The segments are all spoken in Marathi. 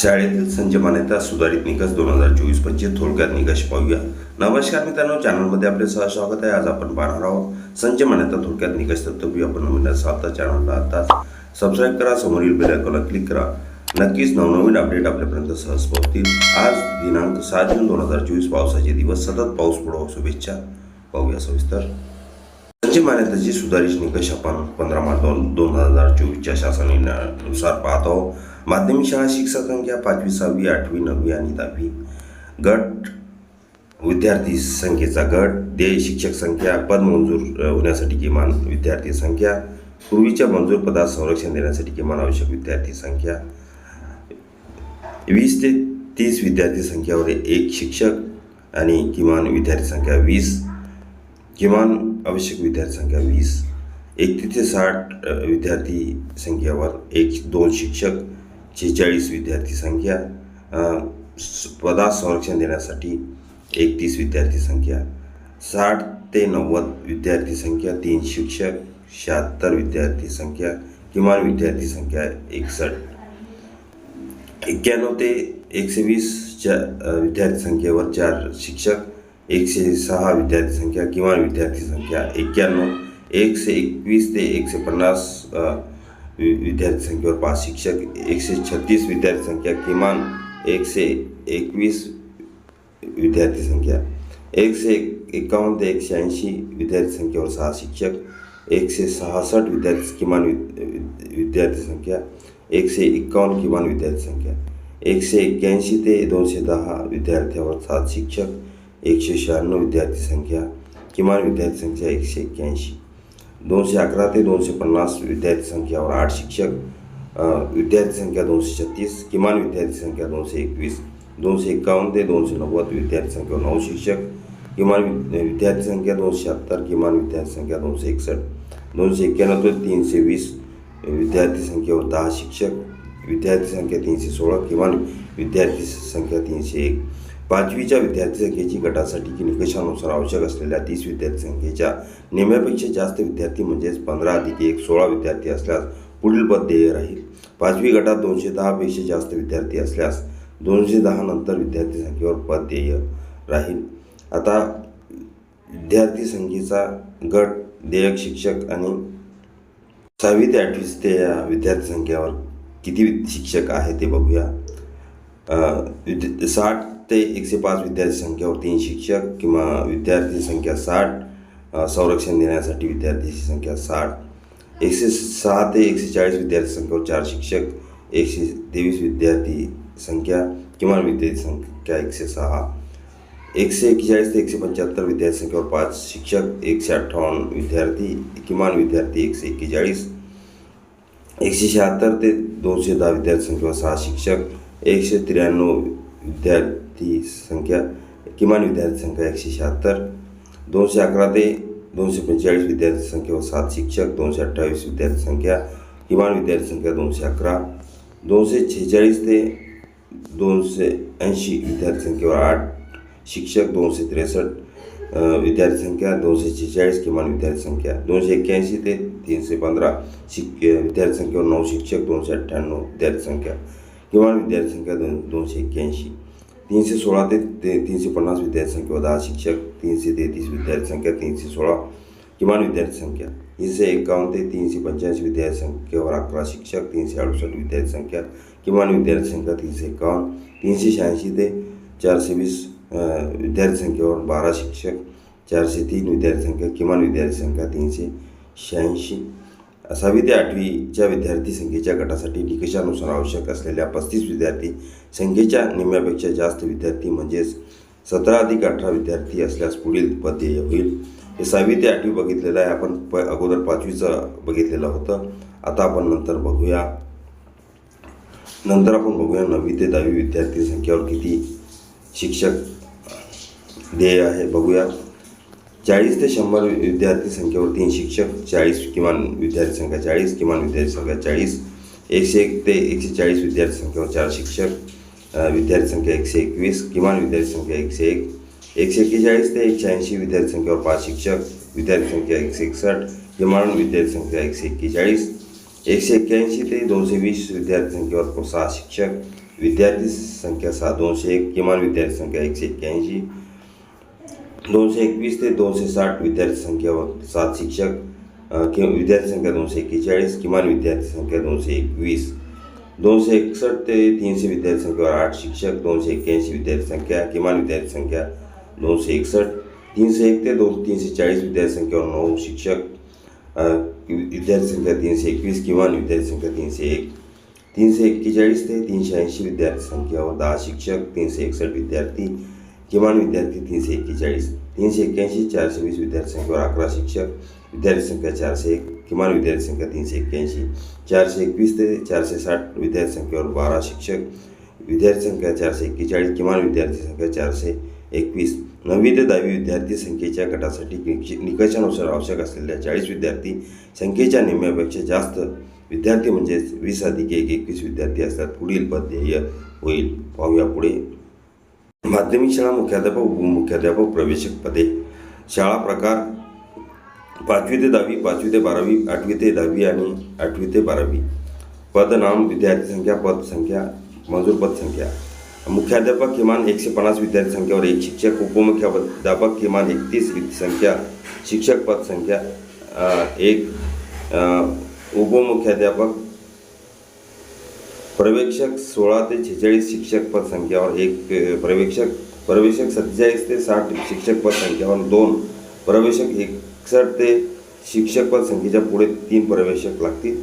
शाळेतील संच मान्यता सुधारित निकष दोन हजार चोवीस पंचवीस थोडक्यात निकष पाहूया. नमस्कार मित्रांनो चॅनलमध्ये आपले सहज स्वागत आहे. आज आपण पाहणार आहोत संच मान्यता थोडक्यात निकष तत्त्वी आपण नवीन सात चॅनलला आताच सबस्क्राईब करा समोरील बेल आयकॉनला क्लिक करा. नक्कीच नवनवीन अपडेट आपल्यापर्यंत सहज पोहोचतील. आज दिनांक सहा जून दोन हजार चोवीस पावसाचे दिवस. सतत पाऊस पडो शुभेच्छा. पाहूया सविस्तर. संच मान्यताची सुधारित निकष आपण पंधरा मार्च दोन दोन हजार चोवीसच्या शासन निर्णयानुसार आहोत. माध्यमिक शाळा शिक्षक संख्या पाचवी सहावी आठवी नववी आणि दहावी. गट विद्यार्थी संख्येचा गट देय शिक्षक संख्या पद मंजूर होण्यासाठी किमान विद्यार्थी संख्या पूर्वीच्या मंजूर पदात संरक्षण देण्यासाठी किमान आवश्यक विद्यार्थी संख्या. वीस ते तीस विद्यार्थी संख्यावर एक शिक्षक आणि किमान विद्यार्थी संख्या वीस किमान आवश्यक विद्यार्थी संख्या वीस. एकतीस ते साठ विद्यार्थी संख्येवर एक दोन शिक्षक शेहेचाळीस विद्यार्थी संख्या पदा संरक्षण देण्यासाठी एकतीस विद्यार्थी संख्या साठ ते नव्वद विद्यार्थी संख्या तीन शिक्षक शहात्तर विद्यार्थी संख्या किमान विद्यार्थी संख्या एकसष्ट. एक्क्याण्णव ते एकशे वीसच्या विद्यार्थी संख्येवर चार शिक्षक एकशे सहा विद्यार्थी संख्या किमान विद्यार्थी संख्या एक्क्याण्णव एकशे एकवीस ते एकशे पन्नास विद्यार्थी संख्येवर पाच. शिक्षक एकशे छत्तीस विद्यार्थी संख्या किमान एकशे एकवीस विद्यार्थी संख्या. एकशे एक एकावन्न ते एकशे ऐंशी विद्यार्थी संख्येवर सहा. शिक्षक एकशे सहासष्ट विद्यार्थी किमान वि- विद्यार्थी संख्या. एकशे एकावन्न किमान विद्यार्थी संख्या. एकशे एक्क्याऐंशी ते दोनशे दहा विद्यार्थ्यावर सात. शिक्षक एकशे शहाण्णव विद्यार्थी संख्या. किमान विद्यार्थी संख्या एकशे एक्क्याऐंशी. दोनशे अकरा ते दोनशे पन्नास विद्यार्थी संख्यावर आठ शिक्षक विद्यार्थी संख्या दोनशे छत्तीस किमान विद्यार्थी संख्या दोनशे एकवीस दोनशे एकावन्न ते दोनशे नव्वद विद्यार्थी संख्यावर नऊ शिक्षक किमान वि- विद्यार्थी संख्या दोनशे शहात्तर किमान विद्यार्थी संख्या दोनशे एकसष्ट दोनशे एक्क्याण्णव ते तीनशे वीस विद्यार्थी संख्येवर दहा शिक्षक विद्यार्थी संख्या तीनशे सोळा किमान विद्यार्थी संख्या तीनशे एक. पाचवीच्या विद्यार्थी संख्येची गटासाठी की निकषानुसार आवश्यक असलेल्या तीस विद्यार्थी संख्येच्या निम्म्यापेक्षा जास्त विद्यार्थी म्हणजेच पंधरा अधिक एक सोळा विद्यार्थी असल्यास पुढील पद देय राहील. पाचवी गटात दोनशे दहापेक्षा जास्त विद्यार्थी असल्यास दोनशे दहा नंतर विद्यार्थी संख्येवर पद देय राहील. आता विद्यार्थी संख्येचा गट देयक शिक्षक आणि सहावी ते आठवी ते या विद्यार्थी संख्येवर किती शिक्षक आहे ते बघूया. विद्य- साठ ते एकशे पाच विद्यार्थी संख्येवर तीन शिक्षक किंवा विद्यार्थी संख्या साठ संरक्षण देण्यासाठी विद्यार्थ्यांची संख्या साठ. एकशे सहा ते एकशे चाळीस विद्यार्थी संख्येवर चार शिक्षक एकशे तेवीस विद्यार्थी संख्या किमान विद्यार्थी संख्या एकशे सहा. एकशे एक्केचाळीस ते एकशे पंच्याहत्तर विद्यार्थी संख्येवर पाच शिक्षक एकशे अठ्ठावन्न विद्यार्थी किमान विद्यार्थी एकशे एक्केचाळीस. एकशे शहात्तर ते दोनशे दहा विद्यार्थी संख्येवर सहा शिक्षक एकशे त्र्याण्णव विद्यार्थी संख्या किमान विद्यार्थी संख्या एकशे शहात्तर दोनशे अकरा ते दोनशे पंचेचाळीस विद्यार्थी संख्येवर सात शिक्षक दोनशे अठ्ठावीस विद्यार्थी संख्या किमान विद्यार्थी संख्या दोनशे अकरा दोनशे छेचाळीस ते दोनशे ऐंशी विद्यार्थी संख्येवर आठ शिक्षक दोनशे त्रेसष्ट विद्यार्थी संख्या दोनशे छेचाळीस किमान विद्यार्थी संख्या दोनशे एक्क्याऐंशी ते तीनशे पंधरा शिक विद्यार्थी संख्येवर नऊ शिक्षक दोनशे अठ्ठ्याण्णव विद्यार्थी संख्या किमान विद्यार्थी संख्या दोन दोनशे एक्क्याऐंशी. तीनशे सोळा ते ते तीनशे पन्नास विद्यार्थी संख्या दहा शिक्षक तीनशे तेहतीस विद्यार्थी संख्या तीनशे सोळा किमान विद्यार्थी संख्या तीनशे एकावन्न ते तीनशे पंच्याऐंशी विद्यार्थी संख्येवर अकरा शिक्षक तीनशे अडुसष्ट विद्यार्थी संख्या किमान विद्यार्थी संख्या तीनशे एकावन्न तीनशे शहाऐंशी ते चारशे वीस विद्यार्थी संख्येवर बारा शिक्षक चारशे तीन विद्यार्थी संख्या किमान विद्यार्थी संख्या तीनशे शहाऐंशी असावी ते आठवीच्या विद्यार्थी संख्येच्या गटासाठी निकषानुसार आवश्यक असलेल्या पस्तीस विद्यार्थी संख्येच्या निम्म्यापेक्षा जास्त विद्यार्थी म्हणजेच सतरा अधिक अठरा विद्यार्थी असल्यास पुढील पद होईल. हे सहावी ते आठवी बघितलेलं आहे. आपण प अगोदर पाचवीचं बघितलेलं होतं. आता आपण नंतर बघूया. नंतर आपण बघूया नववी ते दहावी विद्यार्थी संख्येवर किती शिक्षक देय आहे. बघूया. चाळीस ते शंभर विद्यार्थी संख्येवर तीन शिक्षक, चाळीस किमान विद्यार्थी संख्या चाळीस, किमान विद्यार्थी संख्या चाळीस, एकशे एक ते एकशे चाळीस विद्यार्थी संख्येवर चार शिक्षक विद्यार्थी संख्या एकशे एकवीस, किमान विद्यार्थी संख्या एकशे एक, एकशे एक्केचाळीस ते एकशे ऐंशी विद्यार्थी संख्येवर पाच शिक्षक, विद्यार्थी संख्या एकशे एकसष्ट, किमान विद्यार्थी संख्या एकशे एक्केचाळीस, एकशे एक्क्याऐंशी ते दोनशे वीस विद्यार्थी संख्येवर सहा शिक्षक, विद्यार्थी संख्या सहा दोनशे एक, किमान विद्यार्थी संख्या एकशे एक्क्याऐंशी दोनशे एकवीस ते दोनशे साठ विद्यार्थी संख्येवर सात शिक्षक अ, कि विद्यार्थी संख्या दोनशे एक्केचाळीस किमान विद्यार्थी संख्या दोनशे एकवीस. दोनशे एकसष्ट ते तीनशे विद्यार्थी संख्येवर आठ शिक्षक दोनशे एक्क्याऐंशी विद्यार्थी संख्या किमान विद्यार्थी संख्या दोनशे एकसष्ट तीनशे एक ते दोन तीनशे चाळीस विद्यार्थी संख्येवर नऊ शिक्षक अ, विद्यार्थी संख्या तीनशे एकवीस किमान विद्यार्थी संख्या तीनशे एक. तीनशे एक्केचाळीस ते तीनशे ऐंशी विद्यार्थी संख्येवर दहा शिक्षक तीनशे एकसष्ट विद्यार्थी किमान विद्यार्थी तीनशे एक्केचाळीस तीनशे एक्क्याऐंशी चारशे वीस विद्यार्थी संख्येवर अकरा शिक्षक विद्यार्थी संख्या चारशे एक किमान विद्यार्थी संख्या तीनशे एक्क्याऐंशी चारशे एकवीस ते चारशे साठ विद्यार्थी संख्येवर बारा शिक्षक विद्यार्थी संख्या चारशे एक्केचाळीस किमान विद्यार्थी संख्या चारशे एकवीस. नववी ते दहावी विद्यार्थी संख्येच्या गटासाठी निकषानुसार आवश्यक असलेल्या चाळीस विद्यार्थी संख्येच्या निम्म्यापेक्षा जास्त विद्यार्थी म्हणजेच वीस अधिक एक एकवीस विद्यार्थी असतात. पुढील पद ध्येय होईल. पाहूया पुढे. माध्यमिक शाळा मुख्याध्यापक उपमुख्याध्यापक प्रवेशक पदे. शाळा प्रकार पाचवी ते दहावी पाचवी ते बारावी आठवी ते दहावी आणि आठवी ते बारावी. पद नाम विद्यार्थी संख्या पद संख्या मंजूर पद संख्या. मुख्याध्यापक किमान एकशे पन्नास विद्यार्थी संख्येवर एक शिक्षक उपमुख्याध्यापक किमान एकतीस संख्या शिक्षक पद संख्या एक उपमुख्याध्यापक प्रवेक्षक सोळा ते छेचाळीस शिक्षक पद संख्यावर एक प्रवेक्षक प्रवेशक सत्तेचाळीस ते साठ शिक्षक पद संख्यावर दोन प्रवेशक एकसष्ट ते शिक्षक पद संख्येच्या पुढे तीन प्रवेशक लागतील.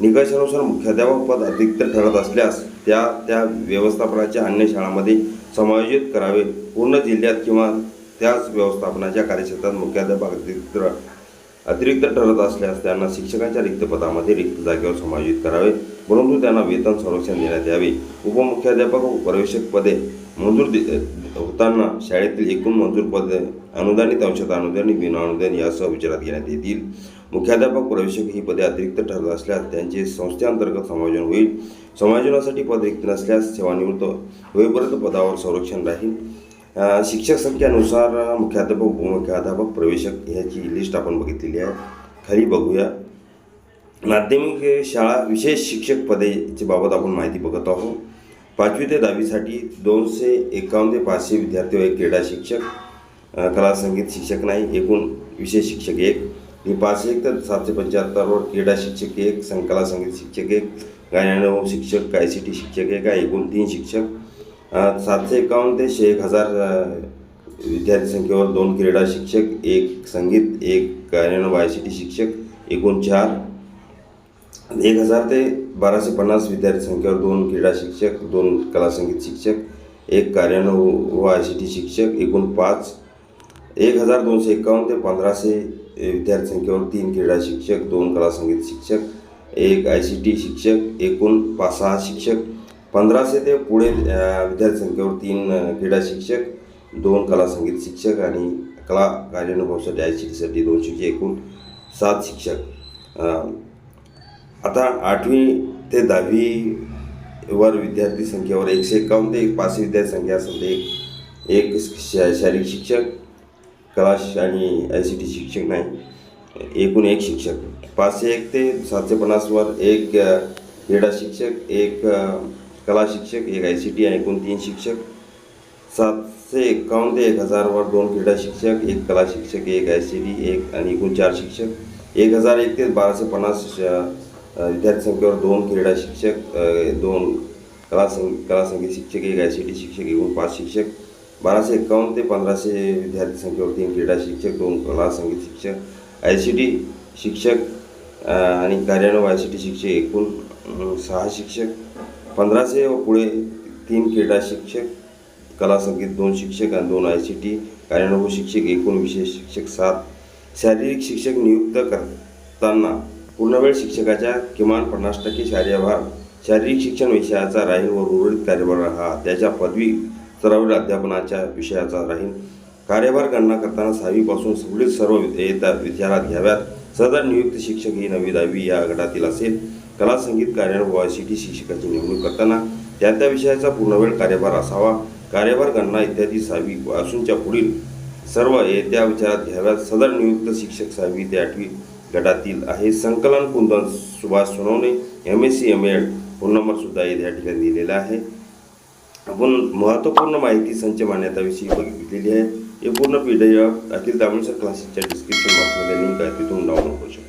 निकषानुसार मुख्याध्यापक पद अतिरिक्त ठरत असल्यास त्या त्या व्यवस्थापनाच्या अन्य शाळांमध्ये समायोजित करावे. पूर्ण जिल्ह्यात किंवा त्याच व्यवस्थापनाच्या कार्यक्षेत्रात मुख्याध्यापक अतिरिक्त अतिरिक्त ठरत असल्यास त्यांना शिक्षकांच्या रिक्त पदामध्ये रिक्त जागेवर समायोजित करावे. परंतु त्यांना वेतन संरक्षण देण्यात यावे. उपमुख्याध्यापक व प्रवेशक पदे मंजूर होताना शाळेतील एकूण मंजूर पदे अनुदानित अंशात अनुदानित विना अनुदान यासह विचारात घेण्यात येतील. मुख्याध्यापक प्रवेशक ही पदे अतिरिक्त ठरत असल्यास त्यांचे संस्थेअंतर्गत समायोजन होईल. समायोजनासाठी पद रिक्त नसल्यास सेवानिवृत्त होईपर्यंत पदावर संरक्षण राहील. शिक्षक संख्यानुसार मुख्याध्यापक उपमुख्याध्यापक प्रवेशक ह्याची लिस्ट आपण बघितलेली आहे. खाली बघूया. माध्यमिक शाळा विशेष शिक्षक पदेची बाबत आपण माहिती बघत आहोत. पाचवी ते दहावीसाठी दोनशे एकावन्न ते पाचशे विद्यार्थी व एक क्रीडा शिक्षक कला संगीत शिक्षक नाही एकूण विशेष शिक्षक एक. आणि पाचशे एक तर सातशे पंच्याहत्तरवर क्रीडा शिक्षक एक संकला संगीत शिक्षक एक गायनानुभव शिक्षक आय सी टी शिक्षक एक आहे एकूण तीन शिक्षक. सातशे एकावन्न ते शे एक हजार विद्यार्थी संख्येवर दोन क्रीडा शिक्षक एक संगीत एक गायनानुभव आय सी टी शिक्षक एकूण चार. एक हजार ते बाराशे पन्नास विद्यार्थी संख्येवर दोन क्रीडा शिक्षक दोन कला संगीत शिक्षक एक कार्यानुभव व आय सी टी शिक्षक एकूण पाच एक हजार दोनशे एकावन्न ते पंधराशे विद्यार्थी संख्येवर तीन क्रीडा शिक्षक दोन कला संगीत शिक्षक एक आय सी टी शिक्षक एकूण पाच सहा शिक्षक. पंधराशे ते पुढे विद्यार्थी संख्येवर तीन क्रीडा शिक्षक दोन कला संगीत शिक्षक आणि कला कार्यानुभवासाठी आय सी टीसाठी दोन शिक्षक एकूण सात शिक्षक. आता आठवी ते दहावी वर विद्यार्थी संख्येवर एकशे एकावन्न ते एक पाचशे विद्यार्थी संख्या असेल तर एक एक शा शारीरिक शिक्षक कला आणि आय सी टी शिक्षक नाही एकूण एक शिक्षक. पाचशे एक ते सातशे पन्नासवर एक क्रीडा शिक्षक एक कला शिक्षक एक आय सी टी आणि एकूण तीन शिक्षक. सातशे एकावन्न ते एक हजारवर दोन क्रीडा शिक्षक एक कला शिक्षक एक आय सी टी एक आणि एकूण चार शिक्षक. एक हजार एक ते बाराशे पन्नास विद्यार्थी संख्येवर दोन क्रीडा शिक्षक दोन कला संग कला संगीत शिक्षक एक आय सी टी शिक्षक एकूण पाच शिक्षक बाराशे एकावन्न ते पंधराशे विद्यार्थी संख्येवर तीन क्रीडा शिक्षक दोन कला संगीत शिक्षक आय सी टी शिक्षक आणि कार्यान्वय आय सी टी शिक्षक एकूण सहा शिक्षक पंधराशे व पुढे तीन क्रीडा शिक्षक कला संगीत दोन शिक्षक आणि दोन आय सी टी कार्यानुभव शिक्षक एकूण विशेष शिक्षक सात शारीरिक शिक्षक नियुक्त करताना पूर्णवेळ शिक्षकाच्या किमान पन्नास टक्के कार्यभार शारीरिक शिक्षण विषयाचा राहील व उर्वरित कार्यभार हा त्याच्या पदवी स्तरावरील अध्यापनाच्या विषयाचा राहील कार्यभार गणना करताना सहावीपासून सगळीच सर्व विधेयता विचारात घ्याव्यात. सदर नियुक्त शिक्षक ही नवी दहावी या गटातील असेल. कला संगीत कार्यानुभव सी टी शिक्षकाची नेमणूक करताना त्या त्या विषयाचा पूर्णवेळ कार्यभार असावा. कार्यभार गणना इत्यादी सहावी असूनच्या पुढील सर्व येत्या विचारात घ्याव्यात. सदर नियुक्त शिक्षक सहावी ते आठवी गटातील आहे. संकलन Kundan Subhash Sonawane M S C M Ed phone नंबरसुद्धा या ठिकाणी दिलेला आहे. आपण महत्त्वपूर्ण माहिती संच मान्यताविषयी बघितलेली आहे. हे पूर्ण P D F Akhil Damodar क्लासेसच्या डिस्क्रिप्शन बॉक्समध्ये लिंक आहे. तिथून डाउनलोड करू शकतो.